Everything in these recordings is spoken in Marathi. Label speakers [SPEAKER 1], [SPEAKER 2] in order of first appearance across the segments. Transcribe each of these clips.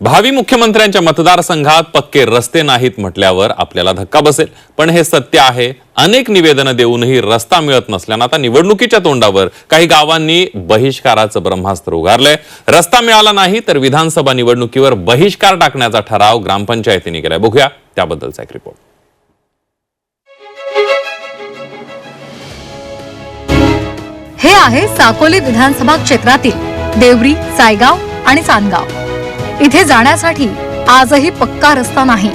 [SPEAKER 1] भावी मुख्यमंत्र्यांच्या मतदारसंघात पक्के रस्ते नाहीत म्हटल्यावर आपल्याला धक्का बसेल. पण हे सत्य आहे. अनेक निवेदनं देऊनही रस्ता मिळत नसल्यानं आता निवडणुकीच्या तोंडावर काही गावांनी बहिष्काराचं ब्रह्मास्त्र उगारलंय. रस्ता मिळाला नाही तर विधानसभा निवडणुकीवर बहिष्कार टाकण्याचा ठराव ग्रामपंचायतीने केलाय. बघूया त्याबद्दलचा एक रिपोर्ट
[SPEAKER 2] हे आहे साकोली विधानसभा क्षेत्रातील देवरी सायगाव आणि सानगाव इथे जाण्यासाठी आजही पक्का रस्ता नाही.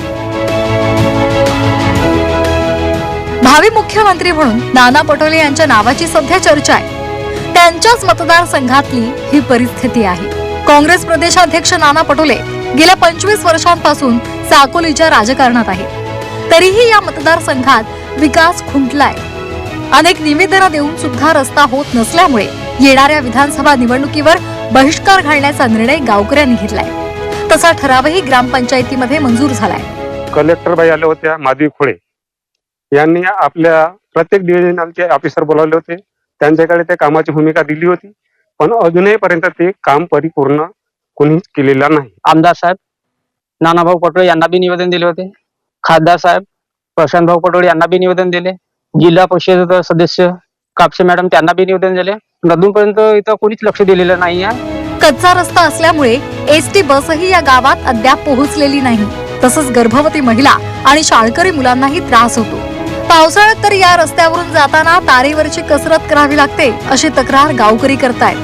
[SPEAKER 2] भावी मुख्यमंत्री म्हणून नाना पटोले यांच्या नावाची सध्या चर्चा आहे. त्यांच्याच मतदारसंघातली ही परिस्थिती आहे. काँग्रेस प्रदेशाध्यक्ष नाना पटोले गेल्या पंचवीस वर्षांपासून साकोलीच्या राजकारणात आहेत तरीही या मतदारसंघात विकास खुंटलाय. अनेक निवेदनं देऊन सुद्धा रस्ता होत नसल्यामुळे येणाऱ्या विधानसभा निवडणुकीवर बहिष्कार घालण्याचा निर्णय गावकऱ्यांनी घेतलाय. तसा ठरावही ग्रामपंचायतीमध्ये मंजूर झालाय.
[SPEAKER 3] कलेक्टर बाई आल्या होत्या माधवी खोळे. यांनी आपल्या प्रत्येक डिव्हिजनचे ऑफिसर बोलावले होते. त्यांच्याकडे त्या कामाची भूमिका दिली होती. पण अजूनही पर्यंत ते काम परिपूर्ण कोणीच केलेलं नाही.
[SPEAKER 4] आमदार साहेब नानाभाऊ पटोळे यांना बी निवेदन दिले होते. खासदार साहेब प्रशांत भाऊ पटोळे यांना बी निवेदन दिले. जिल्हा परिषद सदस्य कापसे मॅडम त्यांना बी निवेदन दिले. अजूनपर्यंत इथं कोणीच लक्ष दिलेलं नाही आहे
[SPEAKER 2] कच्चा रस्ता असल्यामुळे एसटी बसही या गावात अद्याप पोहोचलेली नाही. तसंच गर्भवती महिला आणि शाळकरी मुलांनाही त्रास होतो. पावसाळ्यात तर या रस्त्यावरून जाताना तारेवरची कसरत करावी लागते अशी तक्रार गावकरी करतायत.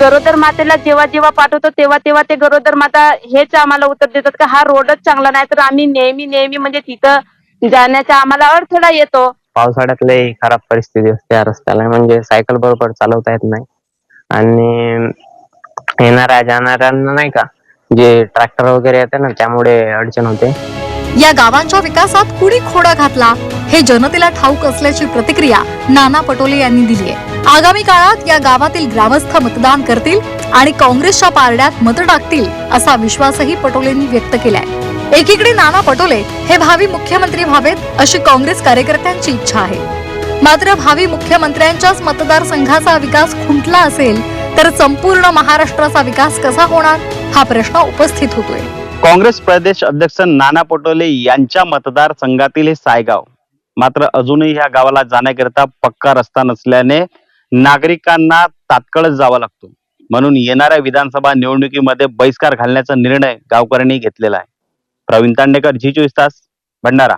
[SPEAKER 5] गरोदर मातेला जेव्हा जेव्हा पाठवतो तेव्हा तेव्हा ते गरोदर माता हेच आम्हाला उत्तर देतात का हा रोडच चांगला नाही तर आम्ही नेहमी नेहमी म्हणजे तिथं जाण्याचा आम्हाला अडथळा येतो.
[SPEAKER 4] पावसाळ्यात लई खराब परिस्थिती असते या रस्त्याला म्हणजे सायकल बरोबर चालवता येत नाही. आणि येणाऱ्या जाणाऱ्यांना नाही का जे ट्रॅक्टर वगैरे येते ना त्यामुळे अडचण होते.
[SPEAKER 2] या गावांच्या विकासात कुणी खोडा घातला हे जनतेला ठाऊक असल्याची प्रतिक्रिया नाना पटोले यांनी दिली आहे. आगामी काळात या गावातील ग्रामस्थ मतदान करतील आणि काँग्रेसच्या पारड्यात मत टाकतील असा विश्वासही पटोलेंनी व्यक्त केलाय. एकीकडे नाना पटोले हे भावी मुख्यमंत्री व्हावेत अशी काँग्रेस कार्यकर्त्यांची इच्छा आहे. मात्र भावी मुख्यमंत्र्यांच्याच मतदारसंघाचा विकास खुंटला असेल तर संपूर्ण महाराष्ट्राचा विकास कसा होणार? हा प्रश्न उपस्थित होतोय.
[SPEAKER 6] काँग्रेस प्रदेश अध्यक्ष नाना पटोले यांच्या मतदारसंघातील हे सायगाव. मात्र अजूनही ह्या गावाला जाण्याकरिता पक्का रस्ता नसल्याने नागरिकांना तात्काळच जावं लागतो. म्हणून येणाऱ्या विधानसभा निवडणुकीमध्ये बहिष्कार घालण्याचा निर्णय गावकऱ्यांनी घेतलेला आहे. प्रवीण तांडेकर झी चोवीस तास भंडारा.